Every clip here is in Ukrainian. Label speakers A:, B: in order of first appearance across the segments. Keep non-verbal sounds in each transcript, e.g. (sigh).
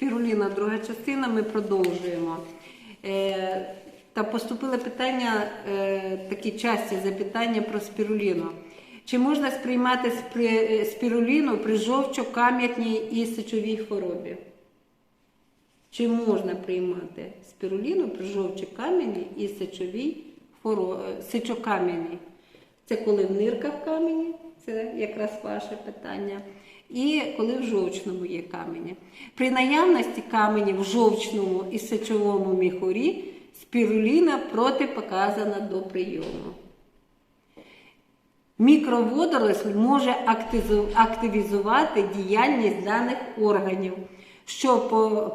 A: Спіруліна, друга частина, ми продовжуємо. Е, та поступили питання, е, такі часті запитання про спіруліну. Чи можна сприймати спри- е, спіруліну при жовчо-кам'ятній і сечовій хворобі? Чи можна приймати спіруліну при жовчо-кам'яній і сечовій хворобі? Сечокам'яній? Це коли в нирках камені, це якраз ваше питання. І коли в жовчному є камені. При наявності каменів в жовчному і сечовому міхурі спіруліна протипоказана до прийому. Мікроводоросль може активізувати діяльність даних органів, що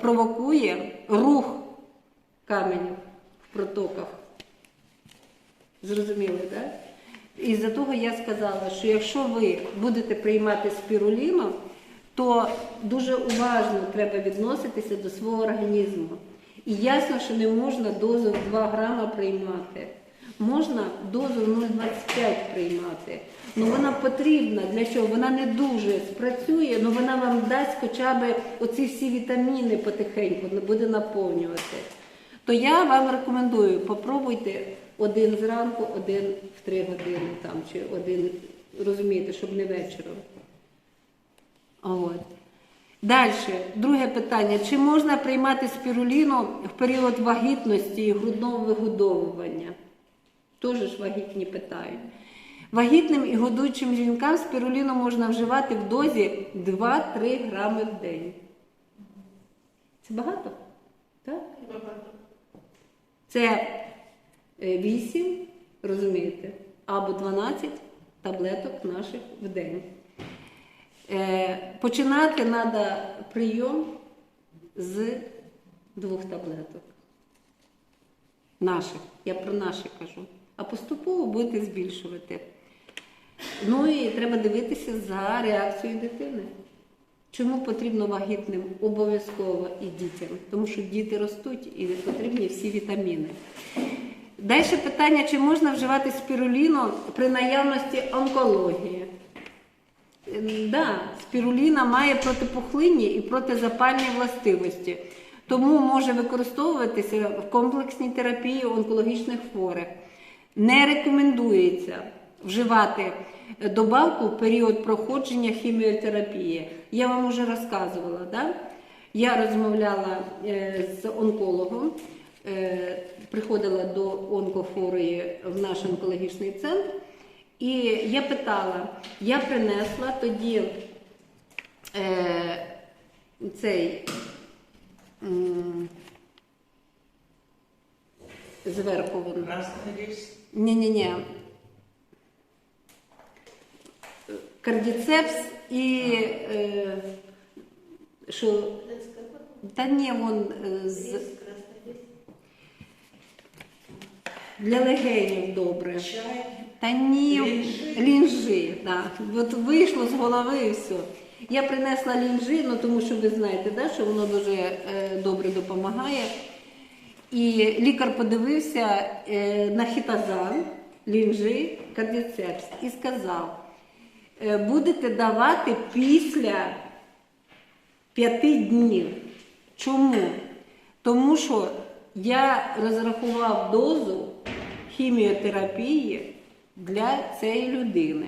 A: провокує рух каменів в протоках. Зрозуміли, так? І за того я сказала, що якщо ви будете приймати спіруліну, то дуже уважно треба відноситися до свого організму. І ясно, що не можна дозу в 2 грама приймати. Можна дозу 0,25 приймати. Ну вона потрібна для чого? Вона не дуже спрацює, але вона вам дасть хоча б оці всі вітаміни потихеньку буде наповнювати. То я вам рекомендую, попробуйте один зранку, один в три години там, чи один, розумієте, щоб не вечором. От. Далі, друге питання. Чи можна приймати спіруліну в період вагітності і грудного вигодовування? Теж ж вагітні питають. Вагітним і годуючим жінкам спіруліну можна вживати в дозі 2-3 грами в день. Це багато? Так? Це 8, розумієте, або 12 таблеток наших в день. Е, Починати треба прийом з двох таблеток. Наших, я про наші кажу. А поступово будете збільшувати. Ну і треба дивитися за реакцією дитини. Чому потрібно вагітним обов'язково і дітям? Тому що діти ростуть і потрібні всі вітаміни. Далі питання, чи можна вживати спіруліну при наявності онкології? Ем, Да, спіруліна має протипухлинні і протизапальні властивості, тому може використовуватися в комплексній терапії онкологічних хворих. Не рекомендується вживати добавку в період проходження хіміотерапії. Я вам вже розказувала, да? я розмовляла е, з онкологом, приходила до онкохворої в наш онкологічний центр. І я питала, я принесла тоді е, цей м, зверху він. Ні-ні-ні. Кардіцепс і е, що. Та ні, вон е, з, для легенів добре.
B: Чай.
A: Та ні,
B: Лінжи?
A: лінжи, так. От вийшло з голови і все. Я принесла лінжи, ну тому що ви знаєте, да, що воно дуже е, добре допомагає. І лікар подивився е, на хітазан, лінжи, кардіцепс і сказав, е, будете давати після п'яти днів. Чому? Тому що я розрахував дозу хіміотерапії для цієї людини.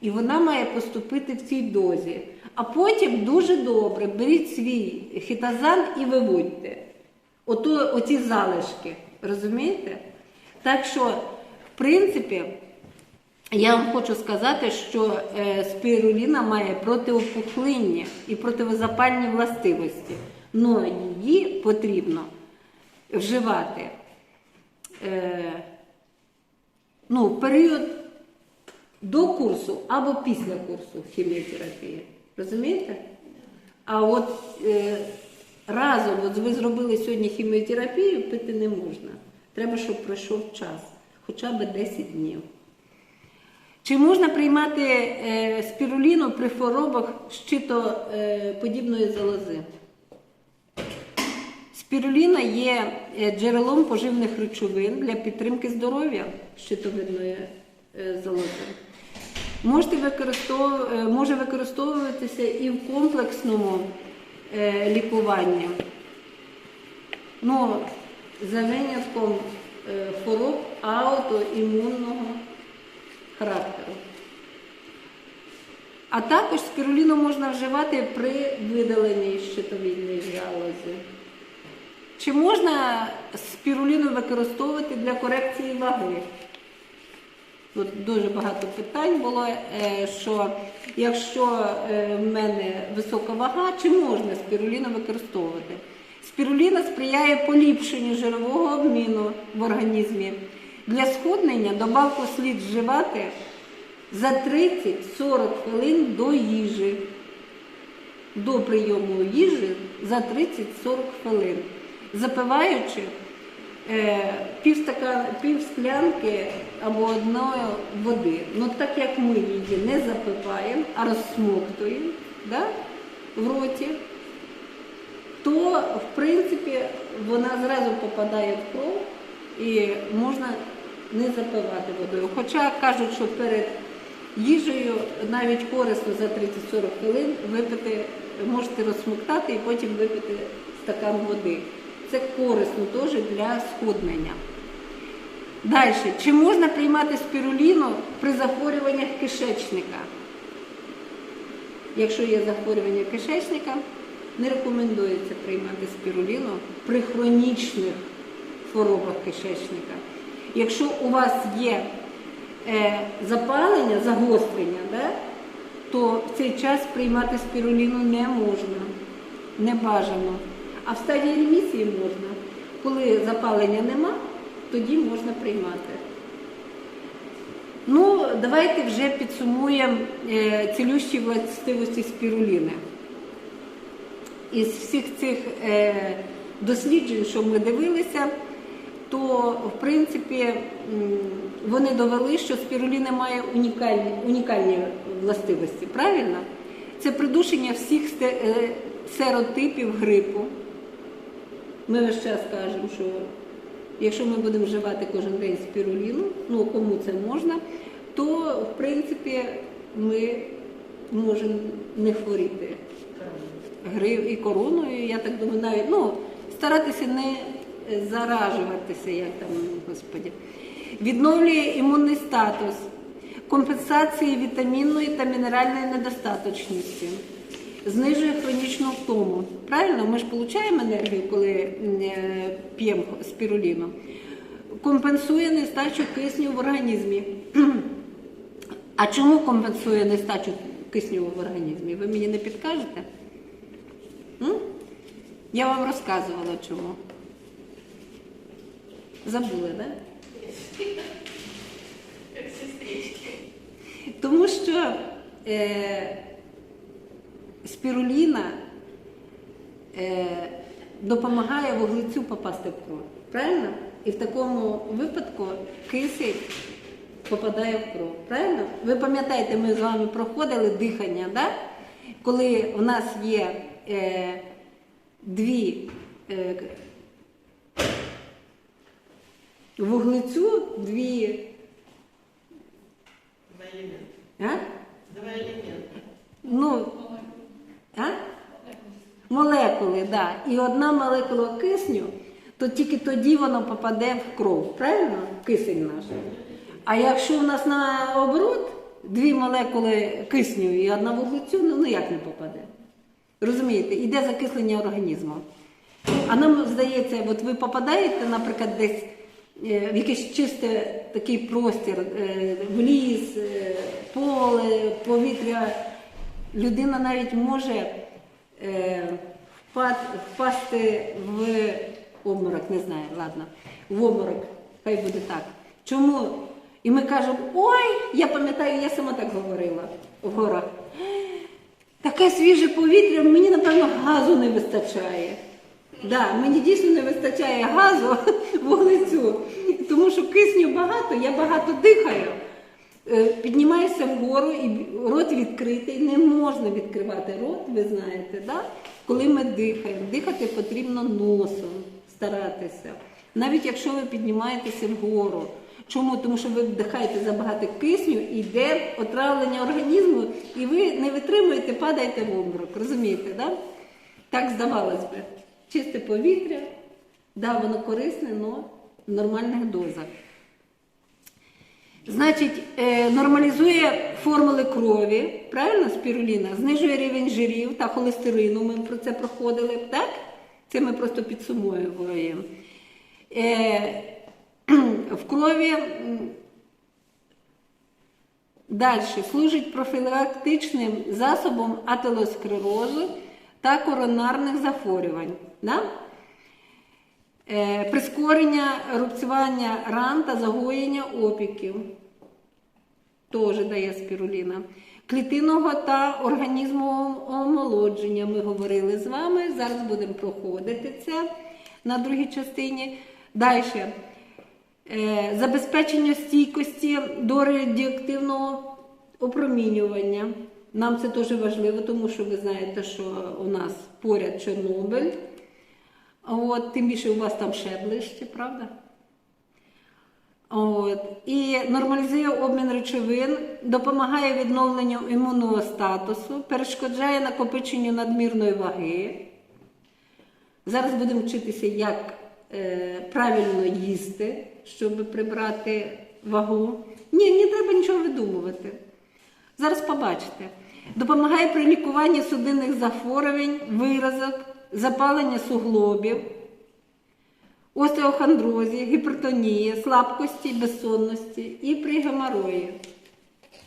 A: І вона має поступити в цій дозі. А потім дуже добре беріть свій хітазан і виводьте. Ото, оці залишки. Розумієте? Так що, в принципі, я вам хочу сказати, що е, спіруліна має протиопухлинні і противозапальні властивості. але її потрібно вживати е, ну, період до курсу або після курсу хіміотерапії. Розумієте? А от е, разом, от ви зробили сьогодні хіміотерапію, пити не можна. Треба, щоб пройшов час, хоча б 10 днів. Чи можна приймати е, спіруліну при хворобах щитоподібної залози? Спіруліна є е, джерелом поживних речовин для підтримки здоров'я щитовидної е, залози. Можете використов... е, Може використовуватися і в комплексному лікування. Ну, за винятком хвороб аутоімунного характеру. А також спіруліну можна вживати при видаленні щитовідної залози. Чи можна спіруліну використовувати для корекції ваги? Тут дуже багато питань було, е, що якщо е, в мене висока вага, чи можна спіруліну використовувати? Спіруліна сприяє поліпшенню жирового обміну в організмі. Для схуднення добавку слід вживати за 30-40 хвилин до їжі. До прийому їжі за 30-40 хвилин, запиваючи е, пів, стакан, пів склянки або одної води. Ну так як ми її не запиваємо, а розсмоктуємо да, в роті, то в принципі вона зразу попадає в кров і можна не запивати водою. Хоча кажуть, що перед їжею навіть корисно за 30-40 хвилин випити, можете розсмоктати і потім випити стакан води. Це корисно теж для схуднення. Далі, чи можна приймати спіруліну при захворюваннях кишечника? Якщо є захворювання кишечника, не рекомендується приймати спіруліну при хронічних хворобах кишечника. Якщо у вас є е, запалення, загострення, да, то в цей час приймати спіруліну не можна, не бажано. А в стадії ремісії можна. Коли запалення нема, тоді можна приймати. Ну, давайте вже підсумуємо е, цілющі властивості спіруліни. Із всіх цих е, досліджень, що ми дивилися, то в принципі вони довели, що спіруліна має унікальні, унікальні властивості. Правильно? Це придушення всіх е, серотипів грипу. Ми весь час кажемо, що якщо ми будемо вживати кожен день спіруліну, ну кому це можна, то в принципі ми можемо не хворіти грив і короною, я так думаю, навіть ну, старатися не заражуватися, як там, господі. Відновлює імунний статус, компенсації вітамінної та мінеральної недостаточності, знижує хронічну втому. Правильно, ми ж отримуємо енергію, коли е, п'ємо спіруліну. Компенсує нестачу кисню в організмі. (clears throat) А чому компенсує нестачу кисню в організмі? Ви мені не підкажете? М? Я вам розказувала чому. Забули, так? Да? Тому що е, спіруліна е, допомагає вуглецю попасти в кров. Правильно? І в такому випадку кисень попадає в кров. Правильно? Ви пам'ятаєте, ми з вами проходили дихання, да? коли в нас є е, дві е, вуглецю, дві.
B: Два элемента.
A: А?
B: Два элемента.
A: Ну, а? молекули, да. І одна молекула кисню, то тільки тоді воно попаде в кров, правильно? Кисень наш. А якщо у нас наоборот дві молекули кисню і одна вуглецю, ну ніяк не попаде. Розумієте, іде закислення організму. А нам здається, от ви попадаєте, наприклад, десь е, в якийсь чистий такий простір, е, в ліс, е, поле, повітря. Людина навіть може е, впасти в обморок, не знаю, ладно, в обморок, хай буде так. Чому? І ми кажемо, ой, я пам'ятаю, я сама так говорила в горах. Таке свіже повітря, мені, напевно, газу не вистачає. Да, мені дійсно не вистачає газу (laughs) вуглецю, тому що кисню багато, я багато дихаю. Е, Піднімаєшся вгору і рот відкритий, не можна відкривати рот, ви знаєте, да? коли ми дихаємо. Дихати потрібно носом, старатися. Навіть якщо ви піднімаєтеся вгору. Чому? Тому що ви вдихаєте забагато кисню, і йде отравлення організму, і ви не витримуєте, падаєте в обморок. Розумієте, да? Так здавалось би. Чисте повітря, да, воно корисне, але в нормальних дозах. Значить, е, нормалізує формули крові, правильно, спіруліна, знижує рівень жирів та холестерину. Ми про це проходили, так? Це ми просто підсумовуємо. Е, в крові далі служить профілактичним засобом атеросклерозу та коронарних захворювань. Да? Е, прискорення рубцювання ран та загоєння опіків. Теж дає спіруліна. Клітинного та організмового омолодження ми говорили з вами. Зараз будемо проходити це на другій частині. Далі. Е, забезпечення стійкості до радіоактивного опромінювання. Нам це дуже важливо, тому що ви знаєте, що у нас поряд Чорнобиль. От, тим більше у вас там ще ближче, правда? От. І нормалізує обмін речовин, допомагає відновленню імунного статусу, перешкоджає накопиченню надмірної ваги. Зараз будемо вчитися, як е, правильно їсти, щоб прибрати вагу. Ні, не треба нічого видумувати. Зараз побачите. Допомагає при лікуванні судинних захворювань, виразок, запалення суглобів, остеохондрозі, гіпертонії, слабкості, безсонності і при геморої.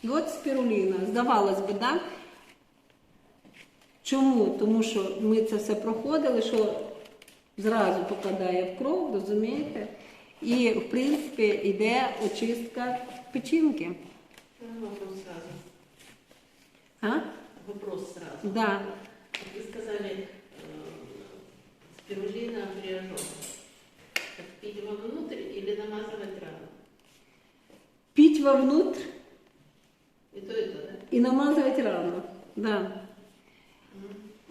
A: От спіруліна, здавалось би, да? Чому? Тому що ми це все проходили, що зразу попадає в кров, розумієте? І, в принципі, йде очистка печінки.
B: Вопрос сразу.
A: А?
B: Вопрос сразу.
A: Да.
B: Вы сказали, э, спирулина при ожогах. Пить его внутрь или намазывать рану?
A: Піть вовнутрь
B: И то, и то, да?
A: і намазувати рану. Да.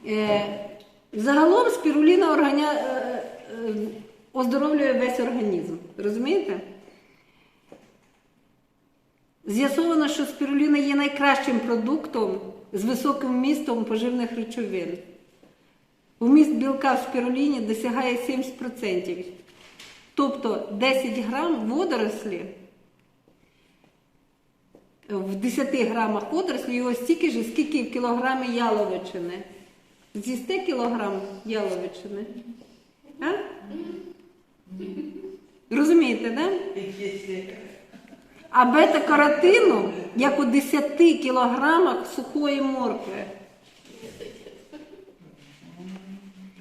A: Е, загалом спіруліна органя... е, е, оздоровлює весь організм. Розумієте? З'ясовано, що спіруліна є найкращим продуктом з високим вмістом поживних речовин. Вміст білка в спіруліні досягає 70%. Тобто 10 грам водорослі в 10 грамах водорослі його стільки ж, скільки в кілограмі яловичини. З'їсте кілограм яловичини? А? Розумієте? Да? А бета-каротину, як у 10 кілограмах сухої моркви.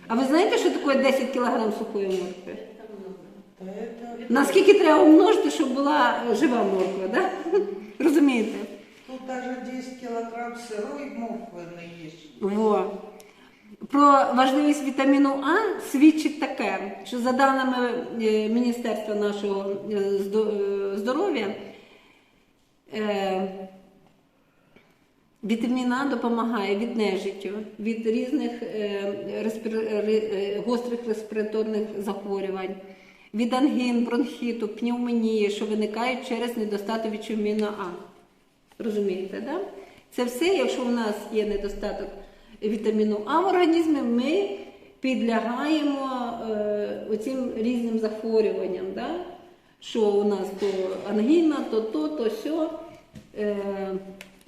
A: А ви знаєте, що таке 10 кілограм сухої моркви? Наскільки треба умножити, щоб була жива морква, да? (laughs) Розумієте?
C: Тут даже 10 килограмм сырой морквы наешь.
A: Во. Про важливість вітаміну А свідчить таке, що за даними е, Міністерства нашого е, здо- е, здоров'я, е, вітамін А допомагає від нежиттю, від різних е, респіра- ре- е, гострих респіраторних захворювань, від ангін, бронхіту, пневмонії, що виникають через недостаток вітаміну А. Розумієте, да? Це все, якщо в нас є недостаток вітаміну А в організмі, ми підлягаємо е, оцим різним захворюванням. Да? Що у нас то ангіна, то то, то сьо. Е,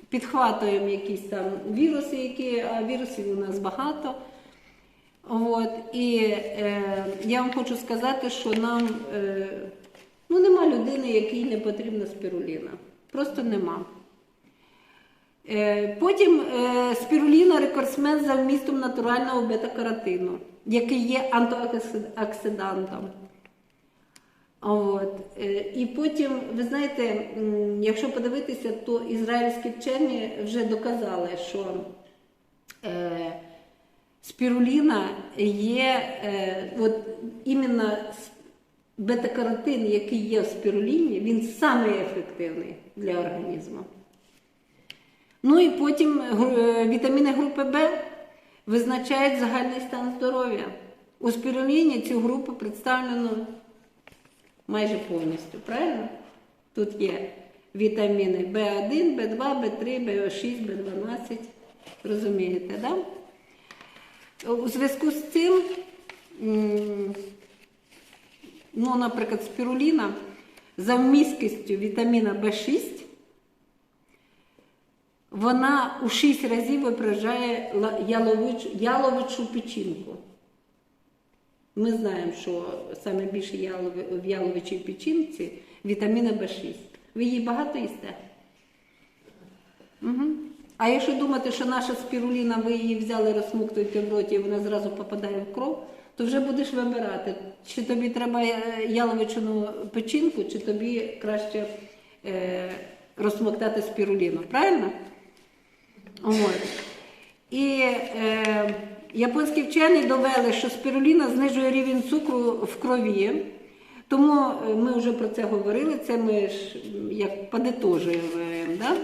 A: підхватуємо якісь там віруси, які, а вірусів у нас багато. От, і е, я вам хочу сказати, що нам е, ну, нема людини, якій не потрібна спіруліна. Просто нема. Е, Потім е, спіруліна рекордсмен за вмістом натурального бета-каротину, який є антиоксидантом. От. е, І потім, ви знаєте, якщо подивитися, то ізраїльські вчені вже доказали, що е, спіруліна є, е, от іменно бета-каротин, який є в спіруліні, він самий ефективний для організму. Ну і потім е, вітаміни групи Б визначають загальний стан здоров'я. У спіруліні цю групу представлено майже повністю, правильно? Тут є вітаміни В1, В2, В3, В6, В12. Розумієте, так? Да? У зв'язку з цим, ну, наприклад, спіруліна за вмісткістю вітаміна В6 вона у 6 разів випереджає яловичу, яловичу печінку. Ми знаємо, що саме більше ялови- в яловичій печінці вітаміна В6. Ви її багато їсте? Угу. А якщо думати, що наша спіруліна, ви її взяли, розсмоктуєте в роті, і вона зразу попадає в кров, то вже будеш вибирати, чи тобі треба е, яловичину печінку, чи тобі краще е, розсмоктати спіруліну. Правильно? От. І е, японські вчені довели, що спіруліна знижує рівень цукру в крові. Тому е, ми вже про це говорили, це ми ж як подитожуємо. Да?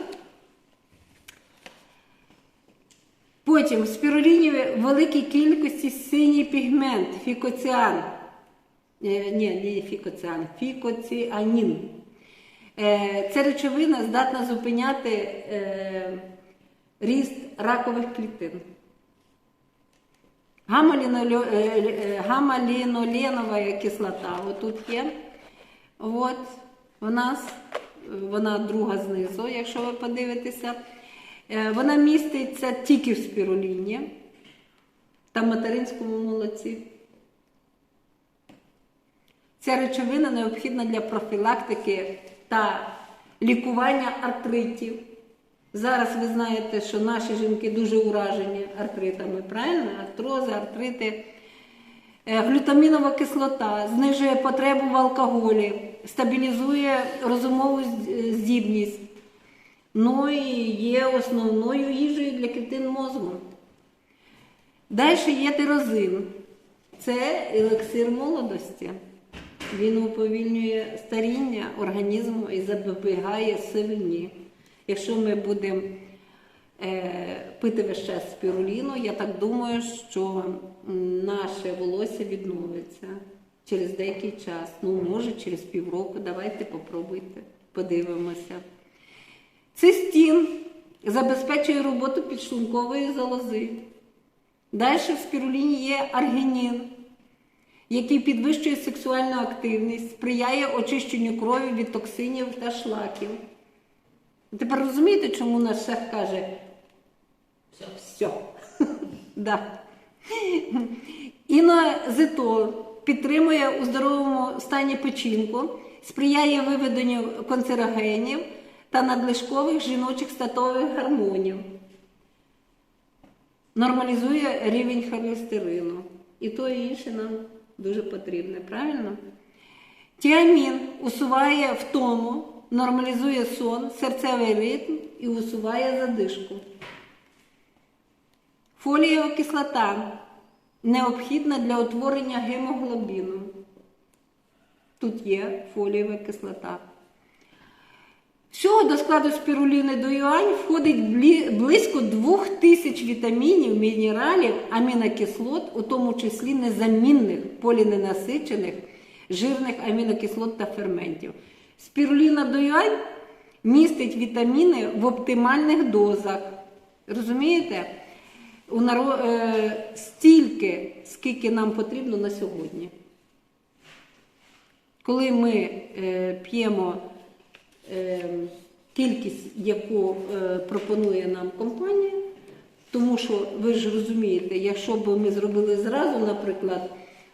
A: Потім в спіруліні в великій кількості синій пігмент, фікоціан. Е, ні, не фікоціан, фікоціанін. Е, Ця речовина здатна зупиняти е, ріст ракових клітин. Гамаліноленова кислота отут є. От, в нас вона друга знизу, якщо ви подивитеся. Е, Вона міститься тільки в спіруліні та материнському молоці. Ця речовина необхідна для профілактики та лікування артритів. Зараз ви знаєте, що наші жінки дуже уражені артритами, правильно? Артрози, артрити. Е, Глютамінова кислота знижує потребу в алкоголі, стабілізує розумову здібність. Ну і є основною їжею для клітин мозку. Далі є тирозин. Це елексир молодості. Він уповільнює старіння організму і запобігає сивині. Якщо ми будемо е, пити весь час спіруліну, я так думаю, що наше волосся відновиться через деякий час. Ну, може, через півроку. Давайте попробуйте, подивимося. Цистін забезпечує роботу підшлункової залози. Далі в спіруліні є аргінін, який підвищує сексуальну активність, сприяє очищенню крові від токсинів та шлаків. Тепер розумієте, чому наш шеф каже
B: Все.
A: все. (laughs) да. Інозитол підтримує у здоровому стані печінку, сприяє виведенню канцерогенів та надлишкових жіночих статових гормонів, нормалізує рівень холестерину. І то і інше нам дуже потрібне, правильно? Тіамін усуває втому, нормалізує сон, серцевий ритм і усуває задишку. Фолієва кислота необхідна для утворення гемоглобіну. Тут є фолієва кислота. До складу спіруліни до юань входить близько 2000 вітамінів, мінералів, амінокислот, у тому числі незамінних поліненасичених жирних амінокислот та ферментів. Спіруліна до юань містить вітаміни в оптимальних дозах. Розумієте? У наро... е, стільки, скільки нам потрібно на сьогодні. Коли ми е, п'ємо е, кількість, яку е, пропонує нам компанія, тому що ви ж розумієте, якщо б ми зробили зразу, наприклад,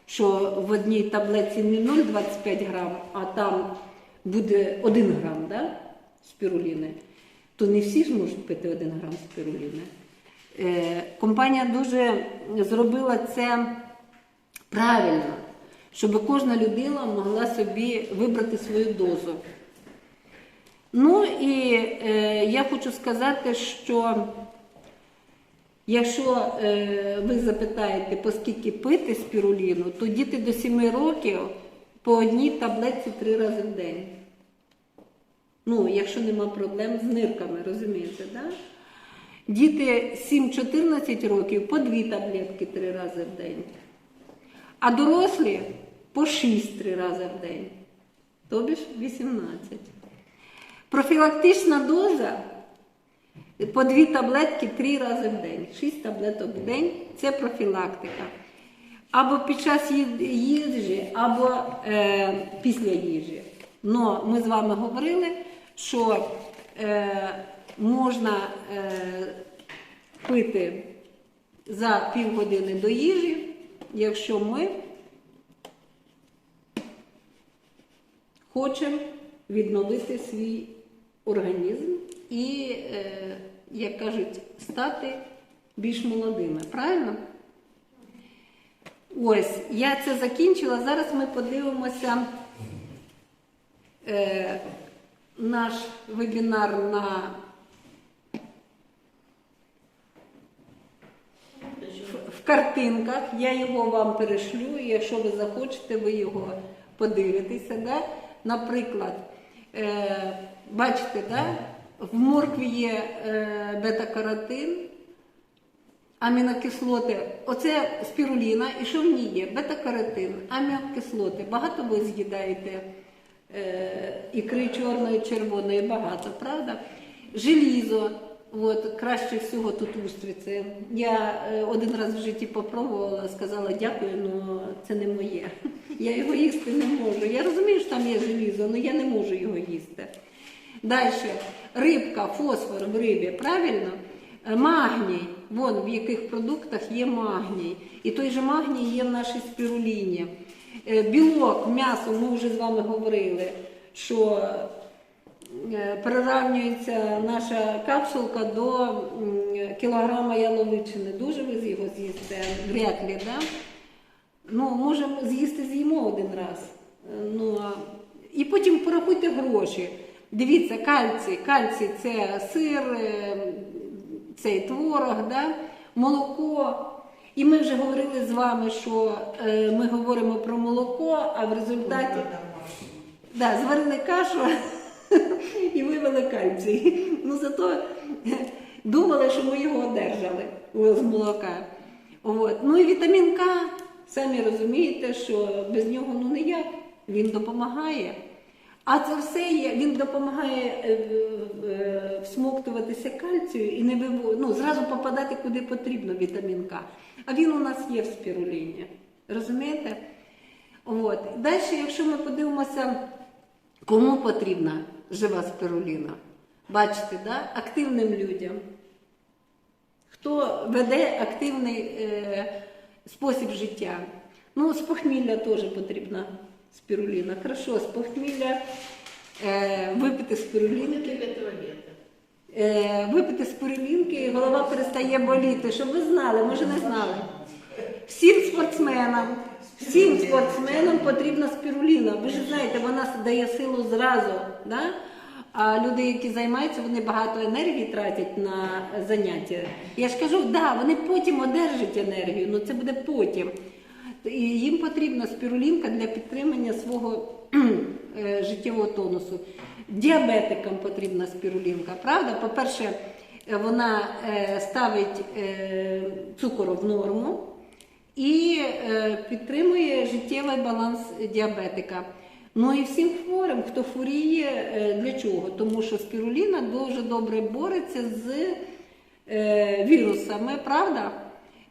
A: що в одній таблетці не 0,25 грам, а там буде 1 грам да, спіруліни, то не всі ж можуть пити 1 грам спіруліни. Е, компанія дуже зробила це правильно, щоб кожна людина могла собі вибрати свою дозу. Ну і е, я хочу сказати, що якщо е, ви запитаєте, по скільки пити спіруліну, то діти до 7 років по одній таблетці три рази в день. Ну, якщо нема проблем з нирками, розумієте? Да? Діти 7-14 років по дві таблетки три рази в день. А дорослі по 6 три рази в день. Тобі ж 18. Профілактична доза По дві таблетки три рази в день. Шість таблеток в день це профілактика. Або під час їжі, або е, після їжі. Но ми з вами говорили, що е, можна е, пити за півгодини до їжі, якщо ми хочемо відновити свій організм і, е, як кажуть, стати більш молодими. Правильно? Ось, я це закінчила. Зараз ми подивимося е, наш вебінар на в- картинках. Я його вам перешлю, і якщо ви захочете, ви його подивитеся. Да? Наприклад, бачите, да? в моркві є е, бета-каротин, амінокислоти. Оце спіруліна, і що в ній є? Бета-каротин, амінокислоти. Багато ви з'їдаєте е, ікри чорної, червоної, багато, правда? Желізо. От, краще всього тут устриці. Я е, один раз в житті попробувала, сказала дякую, але це не моє. Я його їсти не можу. Я розумію, що там є желізо, але я не можу його їсти. Далі, рибка, фосфор в рибі, правильно? Е, Магній, вон в яких продуктах є магній. І той же магній є в нашій спіруліні. Е, Білок, м'ясо, ми вже з вами говорили, що приравнюється наша капсулка до кілограма яловичини. Дуже ви його з'їсте, вряд ли, да? Ну, можемо з'їсти з'їмо один раз. Е, Ну, і потім порахуйте гроші. Дивіться, кальцій. Кальцій це сир, е, цей творог, да? молоко. І ми вже говорили з вами, що е, ми говоримо про молоко, а в результаті да, зварили кашу (laughs) і вивели кальцій. Ну зато думали, що ми його одержали з молока. От. Ну і вітамін К, самі розумієте, що без нього ну ніяк. Він допомагає. А це все є, він допомагає е, е, всмоктуватися кальцію і не виво... ну, зразу попадати куди потрібно вітамін К. А він у нас є в спіруліні. Розумієте? От. Далі, якщо ми подивимося, кому потрібна жива спіруліна, бачите, да? активним людям. Хто веде активний е, спосіб життя? Ну, з похмілля теж потрібна спіруліна. Хорошо, з похмілля е, випити спірулінки. Е, випити спирулінки, і голова перестає боліти. Щоб ви знали, може не знали. Всім спортсменам, всім спортсменам потрібна спіруліна. Ви ж знаєте, вона дає силу зразу. Да? А люди, які займаються, вони багато енергії тратять на заняття. Я ж кажу, да, вони потім одержать енергію, але це буде потім. І їм потрібна спірулінка для підтримання свого (clears throat) е, життєвого тонусу. Діабетикам потрібна спірулінка, правда? По-перше, вона е, ставить е, цукор в норму і е, підтримує життєвий баланс діабетика. Ну і всім хворим, хто хворіє, е, для чого? Тому що спіруліна дуже добре бореться з е, вірусами, правда?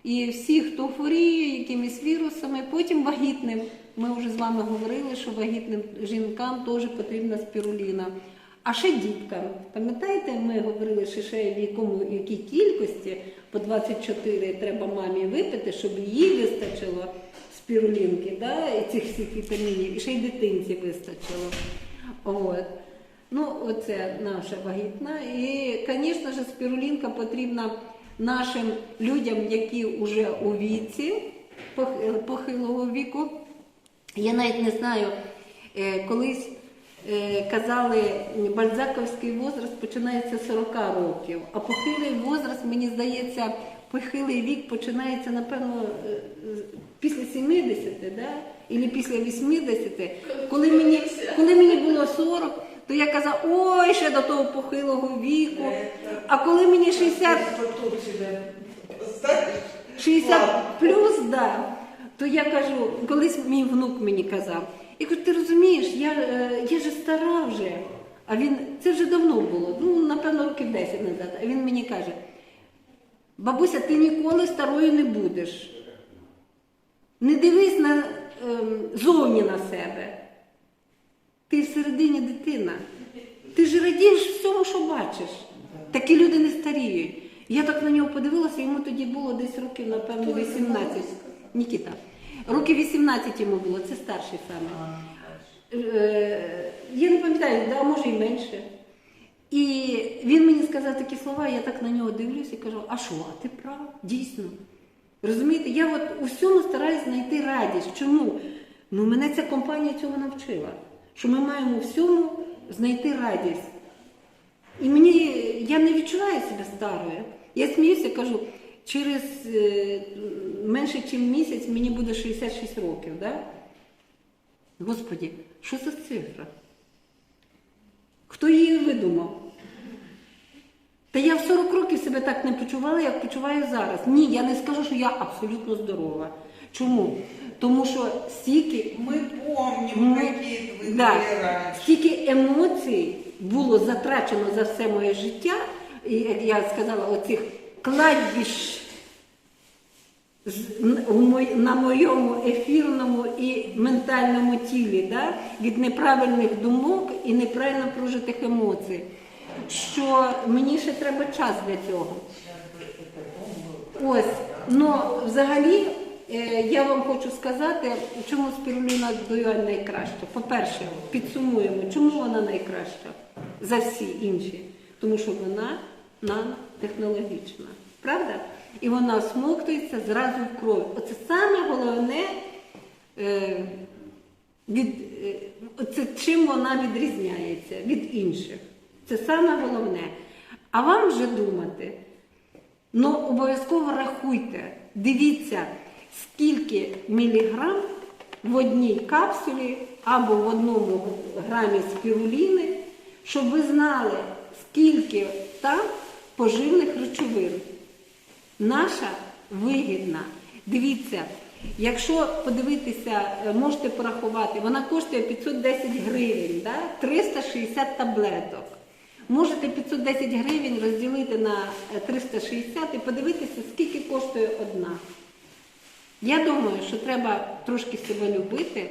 A: І всі, хто хворіє якимись вірусами, потім вагітним. Ми вже з вами говорили, що вагітним жінкам теж потрібна спіруліна. А ще діткам. Пам'ятаєте, ми говорили, що ще в якому в якій кількості по 24 треба мамі випити, щоб їй вистачило спірулінки, да, і цих всіх вітамінів, і ще й дитинці вистачило. От. Ну, оце наша вагітна. І, звісно ж, спірулінка потрібна нашим людям, які вже у віці похилого віку. Я навіть не знаю, е, колись казали, бальзаковський возраст починається з 40 років, а похилий возраст, мені здається, похилий вік починається, напевно, е, після 70, да? Або після 80. Коли мені, коли мені було 40, то я казала, ой, ще до того похилого віку. А коли мені 60,
C: Тут
A: 60 плюс, да, то я кажу, колись мій внук мені казав, я кажу, ти розумієш, я, е, я же стара вже, А він, це вже давно було, ну, напевно, років 10 назад. А він мені каже: бабуся, ти ніколи старою не будеш. Не дивись на, ем, зовні на себе. Ти всередині дитина. Ти ж радієш всьому, що бачиш. Такі люди не старіють. Я так на нього подивилася, йому тоді було десь років, напевно, 18. Нікіта. Років 18 йому було, це старший саме. Е, Я не пам'ятаю, да, може і менше. І він мені сказав такі слова, я так на нього дивлюся і кажу, а що, а ти прав, дійсно. Розумієте, я от у всьому стараюсь знайти радість. Чому? Ну, мене ця компанія цього навчила. Що ми маємо у всьому знайти радість. І мені я не відчуваю себе старою. Я сміюся, кажу, через е, менше, ніж місяць мені буде 66 років. Да? Господі, що за цифра? Хто її видумав? Та я в 40 років себе так не почувала, як почуваю зараз. Ні, я не скажу, що я абсолютно здорова. Чому? Тому що стільки
C: Мы помним,
A: ми-
C: какие вы
A: да,
C: были раньше.
A: стільки емоцій було затрачено за все моє життя, і як я сказала, оцих мой- на моєму ефірному і ментальному тілі, да, від неправильних думок і неправильно прожитих емоцій. Що мені ще треба час для цього. Ось, ну взагалі е, я вам хочу сказати, чому спіруліна дуаль найкраща. По-перше, підсумуємо, чому вона найкраща за всі інші. Тому що вона нанотехнологічна. Правда? І вона всмоктується зразу в кров. Оце саме головне, е, від, е, чим вона відрізняється від інших. Це саме головне. А вам вже думати, Ну, обов'язково рахуйте, дивіться, скільки міліграм в одній капсулі або в одному грамі спіруліни, щоб ви знали, скільки там поживних речовин. Наша вигідна. Дивіться, якщо подивитися, е, можете порахувати, вона коштує 510 гривень, да? 360 таблеток. Можете 510 гривень розділити на е, 360 і подивитися, скільки коштує одна. Я думаю, що треба трошки себе любити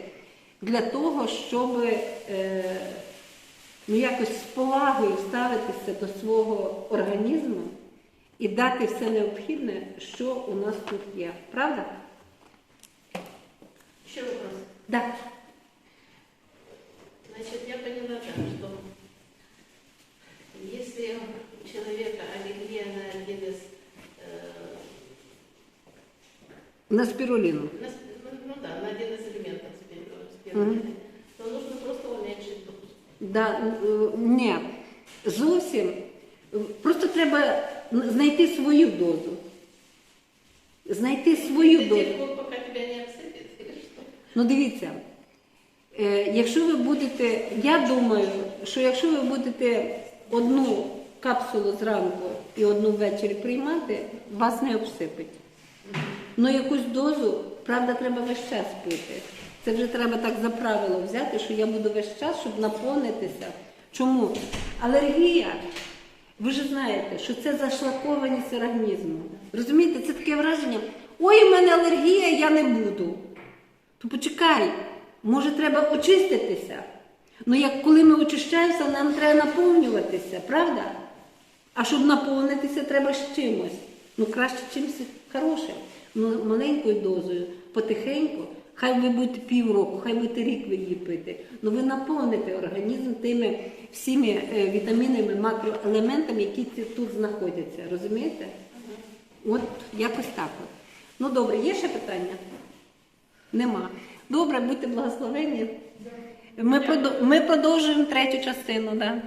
A: для того, щоб е, ну, якось з повагою ставитися до свого організму і дати все необхідне, що у нас тут є. Правда?
B: Еще вопрос.
A: Да.
B: Значит, я поняла, да, что если у человека аллергия на один из, э,
A: На спіруліну.
B: на с- ну, ну да, на один из элементов спи- спирулины, то нужно просто уменьшить дозу.
A: Да, ні, зовсім. Просто треба знайти свою дозу. Знайти свою дозу.
B: не?
A: Ну дивіться, е, якщо ви будете, я думаю, що якщо ви будете одну капсулу зранку і одну ввечері приймати, вас не обсипить. Ну якусь дозу, правда, треба весь час пити. Це вже треба так за правило взяти, що я буду весь час, щоб наповнитися. Чому? Алергія, ви ж знаєте, що це зашлакованість організму. Розумієте, це таке враження. Ой, у мене алергія, я не буду. То почекай, може треба очиститися. Ну як коли ми очищаємося, нам треба наповнюватися, правда? А щоб наповнитися, треба з чимось. Ну краще чимось хорошим. Ну, маленькою дозою, потихеньку. Хай ви будете півроку, хай будете рік ви її пити. Ну ви наповните організм тими всіми е, вітамінами, макроелементами, які тут знаходяться. Розумієте? От якось так. От. Ну добре, є ще питання? Нема. Добре, будьте благословені. Ми, продов- ми продовжуємо третю частину. Да?